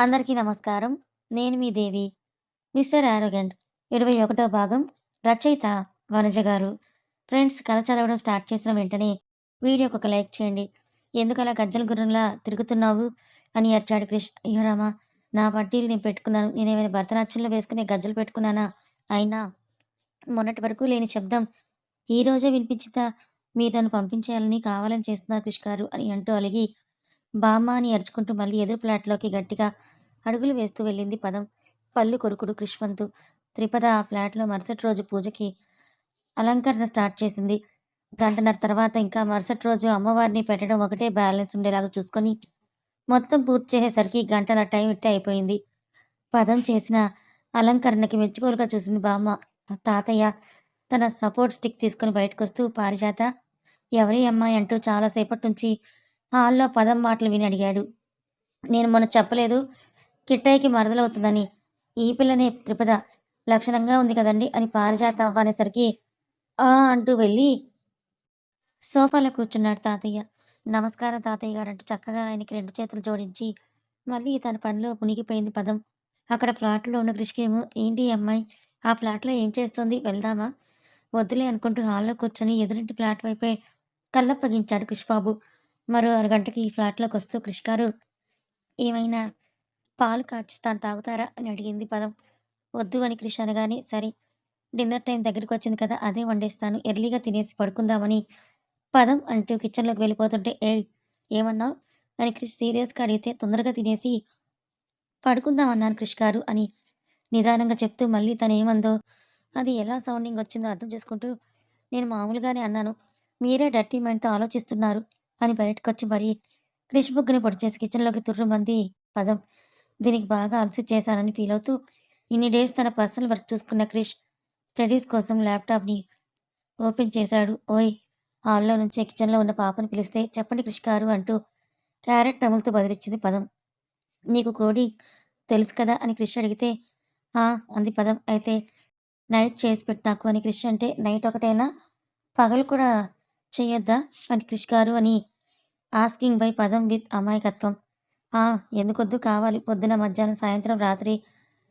అందరికీ నమస్కారం. నేను మీ దేవి. మిస్టర్ ఆరోగ్యండ్ ఇరవై ఒకటో భాగం రచయిత వనజ గారు. ఫ్రెండ్స్ కథ చదవడం స్టార్ట్ చేసిన వెంటనే వీడియోకి ఒక లైక్ చేయండి. ఎందుకలా గజ్జల గుర్రంలా తిరుగుతున్నావు? అని అరిచాడు క్రిష్. అయ్యోరామ నా పట్టీలు నేను పెట్టుకున్నాను. నేనేమైనా భరతనాట్యంలో వేసుకునే గజ్జలు పెట్టుకున్నానా? అయినా మొన్నటి వరకు లేని శబ్దం ఈ రోజే వినిపించిందా? మీరు నన్ను పంపించేయాలని కావాలని చేస్తున్నారు క్రిష్ గారు అని అంటూ అలిగి బామ్మ అని అరుచుకుంటూ మళ్ళీ ఎదురు ఫ్లాట్‌లోకి గట్టిగా అడుగులు వేస్తూ వెళ్ళింది పదం. పళ్ళు కొరుకుడు కృష్వంతు త్రిపద ఆ ఫ్లాట్‌లో మరుసటి రోజు పూజకి అలంకరణ స్టార్ట్ చేసింది. గంటన్నర తర్వాత ఇంకా మరుసటి రోజు అమ్మవారిని పెట్టడం ఒకటే బ్యాలెన్స్ ఉండేలాగా చూసుకొని మొత్తం పూర్తి చేసేసరికి గంటన్నర టైం ఇట్టే అయిపోయింది. పదం చేసిన అలంకరణకి మెచ్చుకోలుగా చూసింది బామ్మ. తాతయ్య తన సపోర్ట్ స్టిక్ తీసుకొని బయటకొస్తూ పారిజాత ఎవరి అమ్మాయి అంటూ చాలా సేపటి నుంచి హాల్లో పదం మాటలు విని అడిగాడు. నేను మొన్న చెప్పలేదు కిట్టయ్యకి మరదలవుతుందని. ఈ పిల్లనే త్రిపద. లక్షణంగా ఉంది కదండి అని పారిజాత అనేసరికి ఆ అంటూ వెళ్ళి సోఫాలో కూర్చున్నాడు తాతయ్య. నమస్కారం తాతయ్య గారు అంటూ చక్కగా ఆయనకి రెండు చేతులు జోడించి మళ్ళీ తన పనిలో మునిగిపోయింది పదం. అక్కడ ఫ్లాట్లో ఉన్న కృషికేమో ఏంటి అమ్మాయి ఆ ఫ్లాట్లో ఏం చేస్తుంది వెళ్దామా? వద్దులే అనుకుంటూ హాల్లో కూర్చొని ఎదురింటి ఫ్లాట్ వైపే కళ్ళప్పగించాడు కృషిబాబు మరో అరగంటకి ఫ్లాట్‌లోకొస్తూ క్రిష్ గారు ఏమైనా పాలు కాచిస్తాను తాగుతారా? అని అడిగింది పదం. వద్దు అని క్రిష్ అనగానే సరే డిన్నర్ టైం దగ్గరికి వచ్చింది కదా! అదే వండేస్తాను. ఎర్లీగా తినేసి పడుకుందామని పదం అంటూ కిచెన్‌లోకి వెళ్ళిపోతుంటే ఏ ఏమన్నావు అని క్రిష్ సీరియస్‌గా అడిగితే తొందరగా తినేసి పడుకుందాం అన్నాను క్రిష్ గారు అని నిదానంగా చెప్తూ మళ్ళీ తను ఏమందో అది ఎలా సౌండింగ్ వచ్చిందో అర్థం చేసుకుంటూ నేను మామూలుగానే అన్నాను. మీరే డర్టీ మైండ్‌తో ఆలోచిస్తున్నారు అని బయటకొచ్చి మరీ క్రిష్ పొడి చేసి కిచెన్‌లోకి తుర్రుమంది పదం. దీనికి బాగా అలసి చేశానని ఫీల్ అవుతూ ఇన్ని డేస్ తన పర్సనల్ వర్క్ చూసుకున్న క్రిష్ స్టడీస్ కోసం ల్యాప్‌టాప్‌ని ఓపెన్ చేశాడు. ఓయ్! హాల్‌లో నుంచే కిచెన్‌లో ఉన్న పాపని పిలిస్తే చెప్పండి క్రిష్ గారు అంటూ క్యారెట్ నములుతూ బదిలిచ్చింది పదం. నీకు కోడింగ్ తెలుసు కదా! అని క్రిష్ అడిగితే ఆ! అంది పదం. అయితే నైట్ చేసి పెట్టు నాకు అని క్రిష్ అంటే నైట్ ఒకటేనా? పగలు కూడా చేయొద్దా అని క్రిష్ గారు అని ఆస్కింగ్ బై పదం విత్ అమాయకత్వం. ఆ! ఎందుకొద్దు కావాలి. పొద్దున, మధ్యాహ్నం, సాయంత్రం, రాత్రి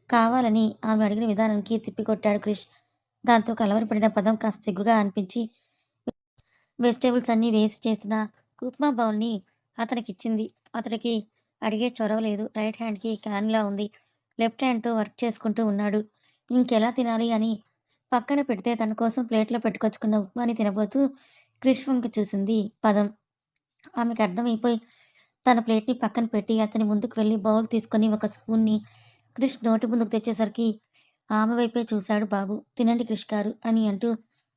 కావాలని ఆమె అడిగిన విధానానికి తిప్పికొట్టాడు క్రిష్. దాంతో కలవరపడిన పదం కాస్త సిగ్గుగా అనిపించి వెజిటేబుల్స్ అన్నీ వేస్ట్ చేసిన ఉప్మా బౌల్‌ని అతనికి ఇచ్చింది అతనికి అడిగే చొరవ లేదు. రైట్ హ్యాండ్‌కి క్యాన్‌లా ఉంది. లెఫ్ట్ హ్యాండ్‌తో వర్క్ చేసుకుంటూ ఉన్నాడు. ఇంకెలా తినాలి అని పక్కన పెడితే తన కోసం ప్లేట్‌లో పెట్టుకొచ్చుకున్న ఉప్మాని తినబోతూ క్రిష్ వంక చూసింది పదం. ఆమెకు అర్థమైపోయి తన ప్లేట్‌ని పక్కన పెట్టి అతని ముందుకు వెళ్ళి బౌల్ తీసుకొని ఒక స్పూన్‌ని క్రిష్ నోటి ముందుకు తెచ్చేసరికి ఆమె వైపే చూశాడు బాబు. తినండి క్రిష్ గారు అని అంటూ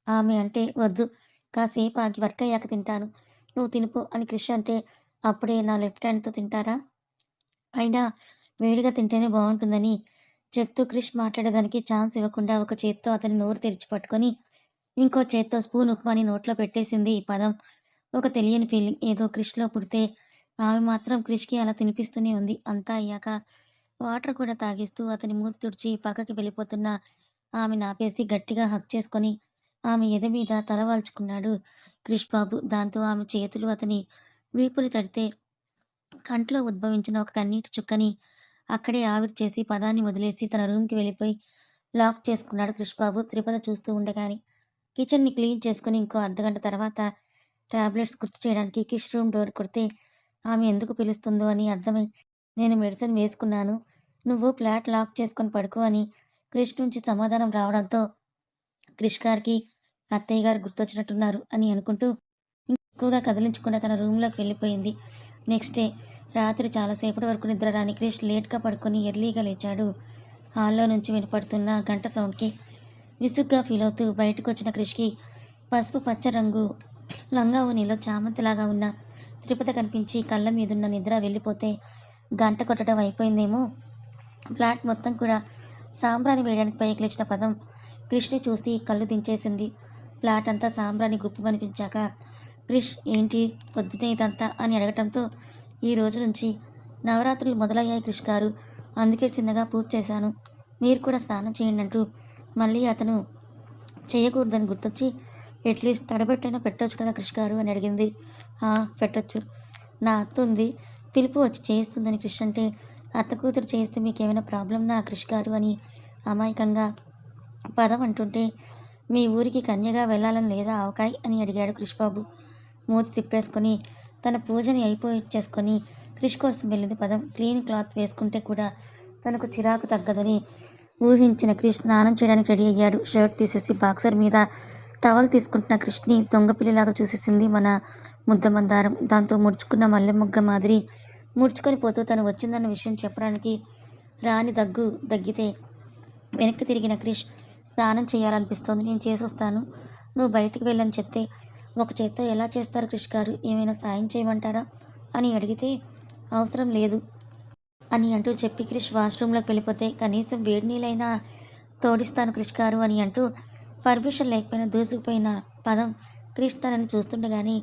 ఆమె అంటే వద్దు కాసేపు ఆగి వర్క్ అయ్యాక తింటాను. నువ్వు తినుపు అని క్రిష్ అంటే అప్పుడే నా లెఫ్ట్ హ్యాండ్‌తో తింటారా? అయినా వేడిగా తింటేనే బాగుంటుందని చెప్తూ క్రిష్ మాట్లాడేదానికి ఛాన్స్ ఇవ్వకుండా ఒక చేత్తో అతని నోరు తెరిచి పట్టుకొని ఇంకో చేత్తో స్పూన్ ఉప్మాని నోట్లో పెట్టేసింది ఈ పదం. ఒక తెలియని ఫీలింగ్ ఏదో క్రిష్‌లో పుడితే ఆమె మాత్రం క్రిష్‌కి అలా తినిపిస్తూనే ఉంది. అంతా అయ్యాక వాటర్ కూడా తాగిస్తూ అతని మూతి తుడిచి పక్కకి వెళ్ళిపోతున్న ఆమె నాపేసి గట్టిగా హక్ చేసుకొని ఆమె ఎద మీద తలవాల్చుకున్నాడు క్రిష్ బాబు. దాంతో ఆమె చేతులు అతని వీపుని తడితే కంట్లో ఉద్భవించిన ఒక కన్నీటి చుక్కని అక్కడే ఆవిరి చేసి పదాన్ని వదిలేసి తన రూమ్‌కి వెళ్ళిపోయి లాక్ చేసుకున్నాడు క్రిష్ బాబు త్రిపద చూస్తూ ఉండగానే. కిచెన్‌ని క్లీన్ చేసుకొని ఇంకో అర్ధగంట తర్వాత టాబ్లెట్స్ గుర్తు చేయడానికి క్రిష్ రూమ్ డోర్ కొడితే ఆమె ఎందుకు పిలుస్తుందో అని అర్థమై నేను మెడిసిన్ వేసుకున్నాను. నువ్వు ఫ్లాట్ లాక్ చేసుకొని పడుకో అని క్రిష్ నుంచి సమాధానం రావడంతో క్రిష్ గారికి అత్తయ్య గారు గుర్తొచ్చినట్టున్నారు అని అనుకుంటూ ఎక్కువగా కదిలించకుండా తన రూమ్‌లోకి వెళ్ళిపోయింది. నెక్స్ట్ డే రాత్రి చాలా సేపటి వరకు నిద్ర రాని క్రిష్ లేట్‌గా పడుకొని ఎర్లీగా లేచాడు. హాల్‌లో నుంచి వినపడుతున్న గంట సౌండ్‌కి విసుగ్గా ఫీల్ అవుతూ బయటకొచ్చిన క్రిష్‌కి పసుపు పచ్చ రంగు లంగా ఓణీలో చామంతిలాగా ఉన్న త్రిపద కనిపించి కళ్ళ మీదున్న నిద్ర వెళ్ళిపోతే గంట కొట్టడం అయిపోయిందేమో ఫ్లాట్ మొత్తం కూడా సాంబ్రాణి వేయడానికి పైకిలిచిన పదం క్రిష్‌ని చూసి కళ్ళు దించేసింది. ఫ్లాట్ అంతా సాంబ్రాణి గుప్పుమనిపించాక క్రిష్ ఏంటి పొద్దునే ఇదంతా అని అడగటంతో ఈ రోజు నుంచి నవరాత్రులు మొదలయ్యాయి క్రిష్ గారు. అందుకే చిన్నగా పూజ చేశాను. మీరు కూడా స్నానం చేయండి అంటూ మళ్ళీ అతను చేయకూడదని గుర్తొచ్చి ఎట్లీస్ట్ తడబెట్టైనా పెట్టొచ్చు కదా క్రిష్ గారు అని అడిగింది. ఆ! పెట్టొచ్చు. నా అత్త ఉంది. పిలుపు వచ్చి చేయిస్తుందని క్రిష్ అంటే అత్త కూతురు చేస్తే మీకు ఏమైనా ప్రాబ్లంనా క్రిష్ గారు అని అమాయకంగా పదం అంటుంటే మీ ఊరికి కన్యగా వెళ్ళాలని లేదా అవకాయ్ అని అడిగాడు క్రిష్ మూతి తిప్పేసుకొని తన పూజని అయిపోయించేసుకొని క్రిష్ కోసం వెళ్ళింది పదం క్లీన్ క్లాత్ వేసుకుంటే కూడా తనకు చిరాకు తగ్గదని ఊహించిన క్రిష్ స్నానం చేయడానికి రెడీ అయ్యాడు షర్ట్ తీసేసి బాక్సర్ మీద టవల్ తీసుకుంటున్న కృష్ణి దొంగపిల్లిలాగా చూసేసింది మన ముద్ద మందారం దాంతో ముడుచుకున్న మల్లె మొగ్గ మాదిరి ముడుచుకొని పోతూ తను వచ్చిందన్న విషయం చెప్పడానికి రాని దగ్గు దగ్గితే వెనక్కి తిరిగిన క్రిష్ స్నానం చేయాలనిపిస్తోంది నేను చేసొస్తాను. నువ్వు బయటికి వెళ్ళని చెప్తే ఒక చేత్తో ఎలా చేస్తారు క్రిష్ గారు? ఏమైనా సాయం చేయమంటారా? అని అడిగితే అవసరం లేదు అని అంటూ చెప్పి క్రిష్ వాష్రూమ్లోకి వెళ్ళిపోతే కనీసం వేడి నీళ్ళైనా తోడిస్తాను క్రిష్ గారు అని అంటూ పర్మిషన్ లేకపోయినా దూసుకుపోయిన పదం క్రిష్ తనని చూస్తుండగానే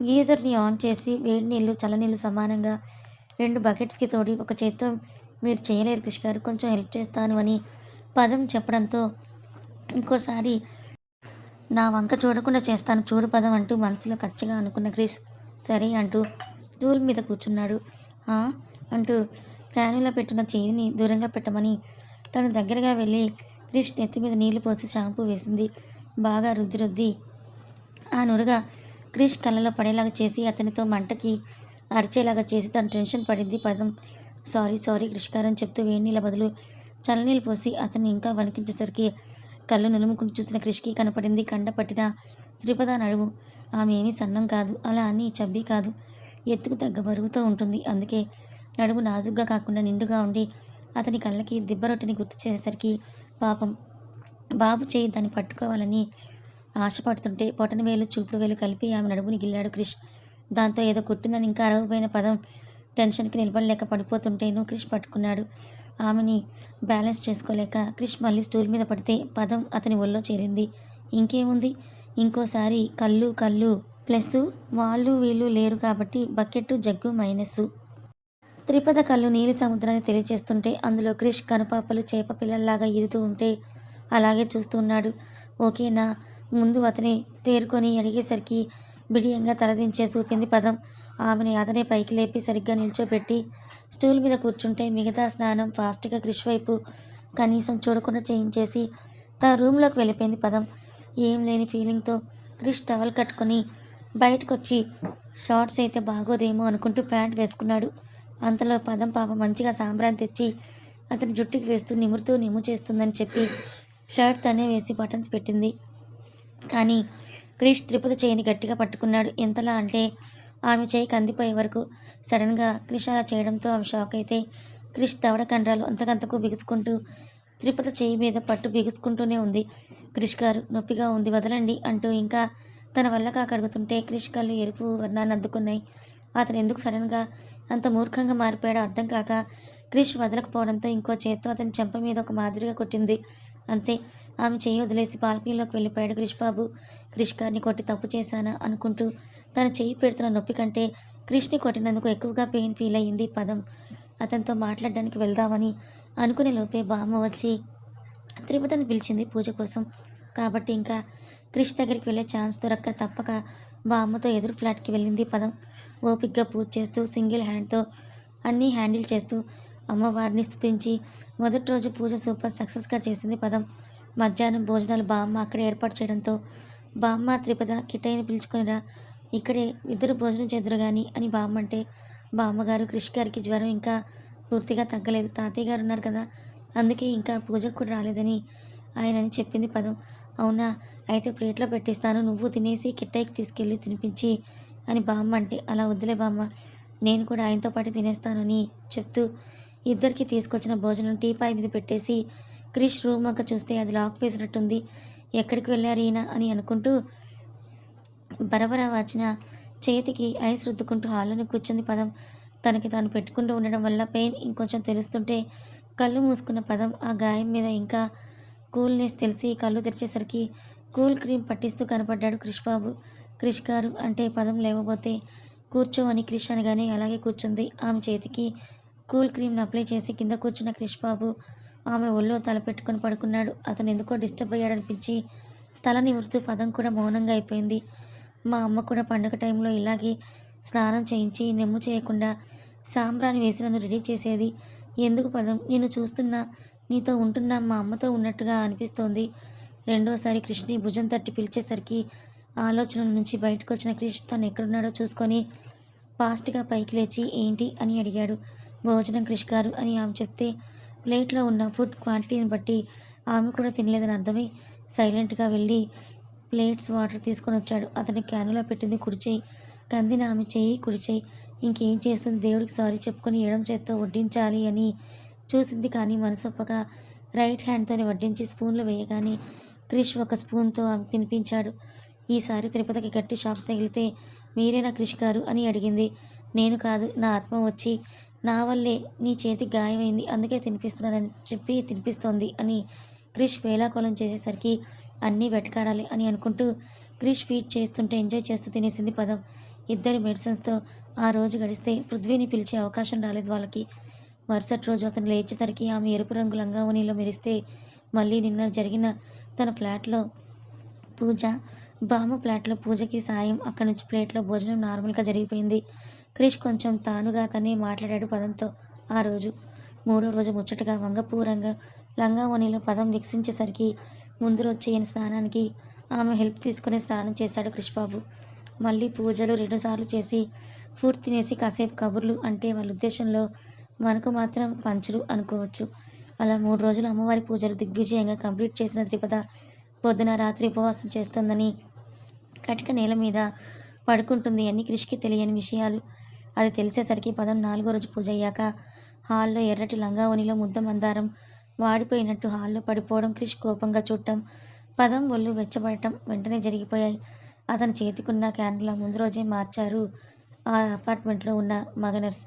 గీజర్ని ఆన్ చేసి వేడి నీళ్ళు చల్లనీళ్ళు సమానంగా రెండు బకెట్స్కి తోడి ఒక చేత్తో మీరు చేయలేరు క్రిష్ గారు కొంచెం హెల్ప్ చేస్తాను అని పదం చెప్పడంతో ఇంకోసారి నా వంక చూడకుండా చేస్తాను చూడు పదం అంటూ మనసులో కచ్చిగా అనుకున్న క్రిష్ సరే అంటూ టూల్ మీద కూర్చున్నాడు. అంటూ ఫ్యానులో పెట్టిన చేయిని దూరంగా పెట్టమని తను దగ్గరగా వెళ్ళి క్రిష్ నెత్తి మీద నీళ్ళు పోసి షాంపూ వేసింది. బాగా రుద్ది రుద్ది ఆ నురగా క్రిష్ కళ్ళలో పడేలాగా చేసి అతనితో మంటకి అరిచేలాగా చేసి తను టెన్షన్ పడింది. పదం సారీ సారీ క్రిష్ గారు అని చెప్తూ వేడి నీళ్ళ బదులు చల్లనీళ్ళు పోసి అతన్ని ఇంకా వణికించేసరికి కళ్ళు నులుముకుని చూసిన క్రిష్కి కనపడింది. కండ పట్టిన త్రిపద నడుము ఆమె ఏమీ సన్నం కాదు అలా అని చబ్బీ కాదు ఎత్తుకు తగ్గ బరువుతో ఉంటుంది. అందుకే నడుము నాజుగ్గా కాకుండా నిండుగా ఉండి అతని కళ్ళకి దిబ్బరొట్టిని గుర్తు చేసేసరికి పాపం బాబు చేయి దాన్ని పట్టుకోవాలని ఆశపడుతుంటే పొటన వేలు చూపుడు వేలు కలిపి ఆమె నడుముని గిల్లాడు క్రిష్. దాంతో ఏదో కొట్టిందని ఇంకా అరవపోయిన పదం టెన్షన్కి నిలబడలేక పడిపోతుంటేను క్రిష్ పట్టుకున్నాడు. ఆమెని బ్యాలెన్స్ చేసుకోలేక క్రిష్ మళ్ళీ స్టూల్ మీద పడితే పదం అతని ఒళ్ళో చేరింది. ఇంకేముంది? ఇంకోసారి కళ్ళు కళ్ళు ప్లస్ వాళ్ళు వీళ్ళు లేరు కాబట్టి బకెట్ జగ్గు మైనస్సు. త్రిపద కళ్ళు నీలి సముద్రాన్ని తెలియచేస్తుంటే అందులో క్రిష్ కనుపాపలు చేప పిల్లల్లాగా ఈదుతూ ఉంటే అలాగే చూస్తూ ఉన్నాడు. ఓకేనా ముందు అతని తేరుకొని అడిగేసరికి బిడియంగా తలదించే చూపింది పదం. ఆమెని అతనే పైకి లేపి సరిగ్గా నిల్చోపెట్టి స్టూల్ మీద కూర్చుంటే మిగతా స్నానం ఫాస్ట్గా క్రిష్ వైపు కనీసం చూడకుండా చేయించేసి తన రూమ్లోకి వెళ్ళిపోయింది పదం. ఏం లేని ఫీలింగ్తో క్రిష్ టవల్ కట్టుకొని బయటకొచ్చి షార్ట్స్ అయితే బాగోదేమో అనుకుంటూ ప్యాంట్ వేసుకున్నాడు. అంతలో పదం పాప మంచిగా సాంబ్రాన్ని తెచ్చి అతని జుట్టుకి వేస్తూ నిమురుతూ నిమ్ము చేస్తుందని చెప్పి షర్ట్ తనే వేసి బటన్స్ పెట్టింది. కానీ క్రిష్ త్రిపద చేయిని గట్టిగా పట్టుకున్నాడు. ఎంతలా అంటే ఆమె చేయి కందిపోయే వరకు సడన్గా క్రిష్ అలా చేయడంతో ఆమె షాక్ అయితే క్రిష్ తవడ కండరాలు అంతకంతకు బిగుసుకుంటూ త్రిపద చేయి మీద పట్టు బిగుసుకుంటూనే ఉంది. క్రిష్ గారు నొప్పిగా ఉంది వదలండి అంటూ ఇంకా తన వల్ల కాకడుగుతుంటే క్రిష్ కళ్ళు ఎరుపు వర్ణాన్ని అందుకున్నాయి. అతను ఎందుకు సడన్గా అంత మూర్ఖంగా మారిపోయాడో అర్థం కాక క్రిష్ వదలకపోవడంతో ఇంకో చేత్తో అతని చెంప మీద ఒక మాదిరిగా కొట్టింది. అంతే ఆమె చేయి వదిలేసి బాల్కనీలోకి వెళ్ళిపోయాడు క్రిష్ బాబు క్రిష్ గారిని కొట్టి తప్పు చేశానా అనుకుంటూ తన చేయి పెడుతున్న నొప్పి కంటే క్రిష్ని కొట్టినందుకు ఎక్కువగా పెయిన్ ఫీల్ అయ్యింది పదం. అతనితో మాట్లాడడానికి వెళ్దామని అనుకునే లోపే బామ్మ వచ్చి తిరుపతిని పిలిచింది పూజ కోసం. కాబట్టి ఇంకా క్రిష్ దగ్గరికి వెళ్ళే ఛాన్స్ దొరక్క తప్పక బామ్మతో ఎదురు ఫ్లాట్కి వెళ్ళింది పదం. ఓపిక్గా పూజ చేస్తూ సింగిల్ హ్యాండ్తో అన్నీ హ్యాండిల్ చేస్తూ అమ్మవారిని స్థుతించి మొదటి రోజు పూజ సూపర్ సక్సెస్గా చేసింది పదం. మధ్యాహ్నం భోజనాలు బామ్మ అక్కడే ఏర్పాటు చేయడంతో బామ్మ త్రిపద కిటైని పిలుచుకునిరా ఇక్కడే ఇద్దరు భోజనం చేదురు కానీ అని బామ్మ అంటే బామ్మగారు కృషి గారికి జ్వరం ఇంకా పూర్తిగా తగ్గలేదు. తాతయ్య గారు ఉన్నారు కదా అందుకే ఇంకా పూజకు కూడా రాలేదని ఆయనని చెప్పింది పదం. అవునా అయితే ప్లేట్లో పెట్టిస్తాను. నువ్వు తినేసి కిట్టైకి తీసుకెళ్ళి తినిపించి అని బామ్మ అంటే అలా వద్దులే బామ్మ నేను కూడా ఆయనతో పాటు తినేస్తానని చెప్తూ ఇద్దరికి తీసుకొచ్చిన భోజనం టీపాయ్ మీద పెట్టేసి క్రిష్ రూమ్ ఒక చూస్తే అది లాక్ వేసినట్టుంది. ఎక్కడికి వెళ్ళారు ఈయన? అని అనుకుంటూ బరబర వాచిన చేతికి ఐస్ రుద్దుకుంటూ హాల్లోనే కూర్చుంది పదం. తనకి తాను పెట్టుకుంటూ ఉండడం వల్ల పెయిన్ ఇంకొంచెం తెలుస్తుంటే కళ్ళు మూసుకున్న పదం ఆ గాయం మీద ఇంకా కూల్నెస్ తెలిసి కళ్ళు తెరిచేసరికి కూల్ క్రీమ్ పట్టిస్తూ కనపడ్డాడు క్రిష్ బాబు క్రిష్ గారు అంటే పదం లేవబోతే కూర్చో అని క్రిష్ అనగానే అలాగే కూర్చుంది. ఆమె చేతికి కూల్ క్రీమ్ని అప్లై చేసి కింద కూర్చున్న క్రిష్ బాబు ఆమె ఒళ్ళో తల పెట్టుకొని పడుకున్నాడు. అతను ఎందుకో డిస్టర్బ్ అయ్యాడనిపించి తల నిమురుతూ పదం కూడా మౌనంగా అయిపోయింది. మా అమ్మ కూడా పండుగ టైంలో ఇలాగే స్నానం చేయించి నెమ్ము చేయకుండా సాంబ్రాణి వేసి నన్ను రెడీ చేసేది. ఎందుకు పదం? నేను చూస్తున్నా నీతో ఉంటున్నా మా అమ్మతో ఉన్నట్టుగా అనిపిస్తోంది. రెండోసారి క్రిష్ని భుజం తట్టి పిలిచేసరికి ఆలోచనల నుంచి బయటకు వచ్చిన క్రిష్ తను ఎక్కడున్నాడో చూసుకొని ఫాస్ట్గా పైకి లేచి ఏంటి? అని అడిగాడు. భోజనం క్రిష్ గారు అని ఆమె చెప్తే ప్లేట్లో ఉన్న ఫుడ్ క్వాంటిటీని బట్టి ఆమె కూడా తినలేదని అర్థమై సైలెంట్గా వెళ్ళి ప్లేట్స్ వాటర్ తీసుకొని వచ్చాడు. అతని క్యానులో పెట్టింది కుడిచేయి కందిన ఆమె చేయి కుడిచేయి ఇంకేం చేస్తుంది? దేవుడికి సారీ చెప్పుకొని ఎడం చేత్తో వడ్డించాలి అని చూసింది కానీ మనసొప్పగా రైట్ హ్యాండ్తోనే వడ్డించి స్పూన్లు వేయగానే క్రిష్ ఒక స్పూన్తో ఆమె తినిపించాడు. ఈసారి తిరుపతికి గట్టి షాక్ తగిలితే మీరేనా క్రిష్ గారు అని అడిగింది. నేను కాదు నా ఆత్మ వచ్చి నా వల్లే నీ చేతికి గాయమైంది అందుకే తినిపిస్తున్నానని చెప్పి తినిపిస్తోంది అని క్రిష్ వేలాకోలం చేసేసరికి అన్నీ వెటకారాలి అని అనుకుంటూ క్రిష్ ఫీట్ చేస్తుంటే ఎంజాయ్ చేస్తూ తినేసింది పదం. ఇద్దరి మెడిసిన్స్తో ఆ రోజు గడిస్తే పృథ్వీని పిలిచే అవకాశం రాలేదు వాళ్ళకి. మరుసటి రోజు అతను లేచేసరికి ఆమె ఎరుపు రంగు లంగావనిలో మెరిస్తే మళ్ళీ నిన్న జరిగిన తన ఫ్లాట్లో పూజ బామ్మ ఫ్లాట్లో పూజకి సాయం అక్కడి నుంచి ప్లేట్లో భోజనం నార్మల్గా జరిగిపోయింది. క్రిష్ కొంచెం తానుగా తనే మాట్లాడాడు పదంతో. ఆ రోజు మూడో రోజు ముచ్చటగా వంగపూరంగా లంగావనిలో పదం వికసించేసరికి ముందు రోజు చేయని స్నానానికి ఆమె హెల్ప్ తీసుకుని స్నానం చేశాడు క్రిష్ బాబు మళ్ళీ పూజలు రెండుసార్లు చేసి ఫుడ్ తినేసి కాసేపు కబుర్లు అంటే వాళ్ళ ఉద్దేశంలో మనకు మాత్రం పంచులు అనుకోవచ్చు. అలా మూడు రోజులు అమ్మవారి పూజలు దిగ్విజయంగా కంప్లీట్ చేసిన త్రిపద పొద్దున రాత్రి ఉపవాసం చేస్తుందని కటిక నేల మీద పడుకుంటుంది అని క్రిష్కి తెలియని విషయాలు. అది తెలిసేసరికి పదం నాలుగో రోజు పూజ అయ్యాక హాల్లో ఎర్రటి లంగావనిలో ముద్ద మందారం వాడిపోయినట్టు హాల్లో పడిపోవడం క్రిష్ కోపంగా చూడటం పదం ఒళ్ళు వెచ్చబడటం వెంటనే జరిగిపోయాయి. అతను చేతికున్న క్యాన్ల ముందు రోజే మార్చారు ఆ అపార్ట్మెంట్లో ఉన్న మగ నర్స్.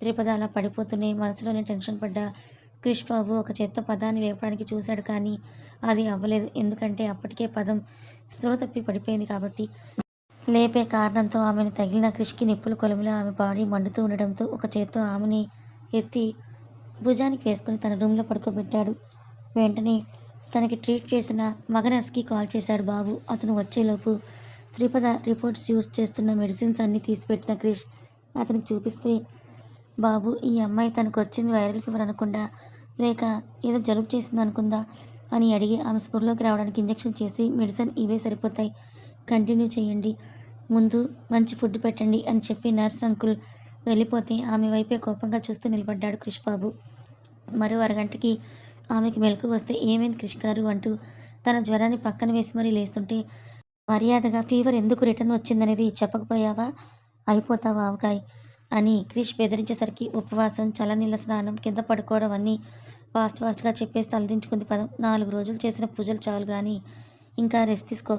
త్రిపద అలా పడిపోతూనే మనసులోనే టెన్షన్ పడ్డ క్రిష్ బాబు ఒక చేత్త పదాన్ని లేపడానికి చూశాడు కానీ అది అవ్వలేదు. ఎందుకంటే అప్పటికే పదం స్పృహ తప్పి పడిపోయింది కాబట్టి లేపే కారణంతో ఆమెను తగిలిన క్రిష్కి నిప్పులు కొలుములో ఆమె బాడీ మండుతూ ఉండడంతో ఒక చేత్తో ఆమెని ఎత్తి భుజానికి వేసుకుని తన రూమ్లో పడుకోబెట్టాడు. వెంటనే తనకి ట్రీట్ చేసిన మగ నర్స్కి కాల్ చేశాడు బాబు. అతను వచ్చేలోపు శ్రీపద రిపోర్ట్స్ యూజ్ చేస్తున్న మెడిసిన్స్ అన్నీ తీసిపెట్టిన క్రిష్ అతనికి చూపిస్తే బాబు ఈ అమ్మాయి తనకు వచ్చింది వైరల్ ఫీవర్ అనుకుందా లేక ఏదో జలుబు చేసింది అనుకుందా? అని అడిగి ఆమె స్పృహలోకి రావడానికి ఇంజెక్షన్ చేసి మెడిసిన్ ఇవే సరిపోతాయి. కంటిన్యూ చేయండి. ముందు మంచి ఫుడ్ పెట్టండి అని చెప్పి నర్స్ అంకుల్ వెళ్ళిపోతే ఆమె వైపే కోపంగా చూస్తూ నిలబడ్డాడు క్రిష్ బాబు మరో అరగంటకి ఆమెకి మెలకు వస్తే ఏమైంది క్రిష్ గారు అంటూ తన జ్వరాన్ని పక్కన వేసి మరీ లేస్తుంటే మర్యాదగా ఫీవర్ ఎందుకు రిటర్న్ వచ్చిందనేది చెప్పకపోయావా? అయిపోతావా అవకాయ్ అని క్రిష్ బెదిరించేసరికి ఉపవాసం చల్లనీళ్ళ స్నానం కింద పడుకోవడం అన్నీ ఫాస్ట్ ఫాస్ట్గా చెప్పేసి తలదించుకుంది పదం. నాలుగు రోజులు చేసిన పూజలు చాలు కానీ ఇంకా రెస్ట్ తీసుకో.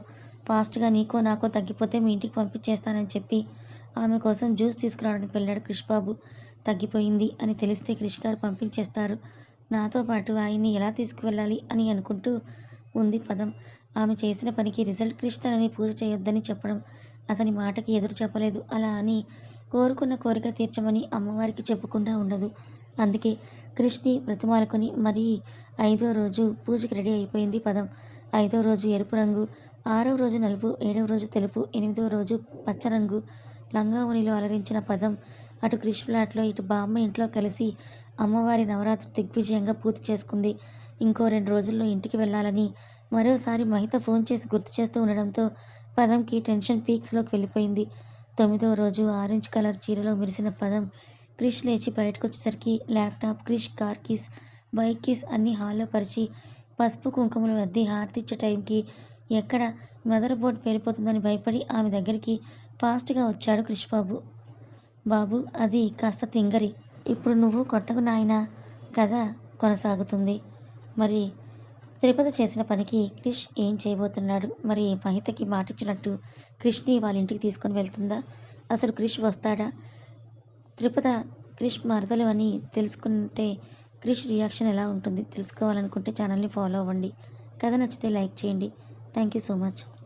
ఫాస్ట్గా నీకో నాకో తగ్గిపోతే మీ ఇంటికి పంపించేస్తానని చెప్పి ఆమె కోసం జ్యూస్ తీసుకురావడానికి వెళ్ళాడు క్రిష్ బాబు. తగ్గిపోయింది అని తెలిస్తే క్రిష్ గారు పంపించేస్తారు. నాతో పాటు ఆయన్ని ఎలా తీసుకువెళ్ళాలి అని అనుకుంటూ ఉంది పదం. ఆమె చేసిన పనికి రిజల్ట్ క్రిష్ తనని పూజ చేయొద్దని చెప్పడం అతని మాటకి ఎదురు చెప్పలేదు. అలా అని కోరుకున్న కోరిక తీర్చమని అమ్మవారికి చెప్పకుండా ఉండదు. అందుకే కృష్ణి బ్రతిమాలుకొని మరీ ఐదో రోజు పూజకి రెడీ అయిపోయింది పదం. ఐదో రోజు ఎరుపు రంగు ఆరవ రోజు నలుపు ఏడవ రోజు తెలుపు ఎనిమిదో రోజు పచ్చరంగు లంగావనిలో అలరించిన పదం. అటు క్రిష్ ఫ్లాట్లో ఇటు బామ్మ ఇంట్లో కలిసి అమ్మవారి నవరాత్రి దిగ్విజయంగా పూర్తి చేసుకుంది. ఇంకో రెండు రోజుల్లో ఇంటికి వెళ్ళాలని మరోసారి మహిత ఫోన్ చేసి గుర్తు చేస్తూ ఉండడంతో పదంకి టెన్షన్ పీక్స్లోకి వెళ్ళిపోయింది. తొమ్మిదో రోజు ఆరెంజ్ కలర్ చీరలో మెరిసిన పదం క్రిష్ లేచి బయటకు వచ్చేసరికి laptop Krish car keys bike keys అన్నీ హాల్లో పరిచి పసుపు కుంకుమలు వద్ది హారతిచ్చే టైంకి ఎక్కడ మదర్ బోర్డ్ పేలిపోతుందని భయపడి ఆమె దగ్గరికి ఫాస్ట్గా వచ్చాడు క్రిష్ బాబు. బాబు అది కాస్త తింగరి. ఇప్పుడు నువ్వు కొట్టకు నాయనా. కథ కొనసాగుతుంది. మరి తిరుపతి చేసిన పనికి క్రిష్ ఏం చేయబోతున్నాడు? మరి మహితకి మాటిచ్చినట్టు క్రిష్ని వాళ్ళ ఇంటికి తీసుకొని వెళ్తుందా? అసలు క్రిష్ వస్తాడా? త్రిపద క్రిష్ మరదలు అని తెలుసుకుంటే క్రిష్ రియాక్షన్ ఎలా ఉంటుంది? తెలుసుకోవాలనుకుంటే ఛానల్ని ఫాలో అవ్వండి. కథ నచ్చితే లైక్ చేయండి. Thank you so much.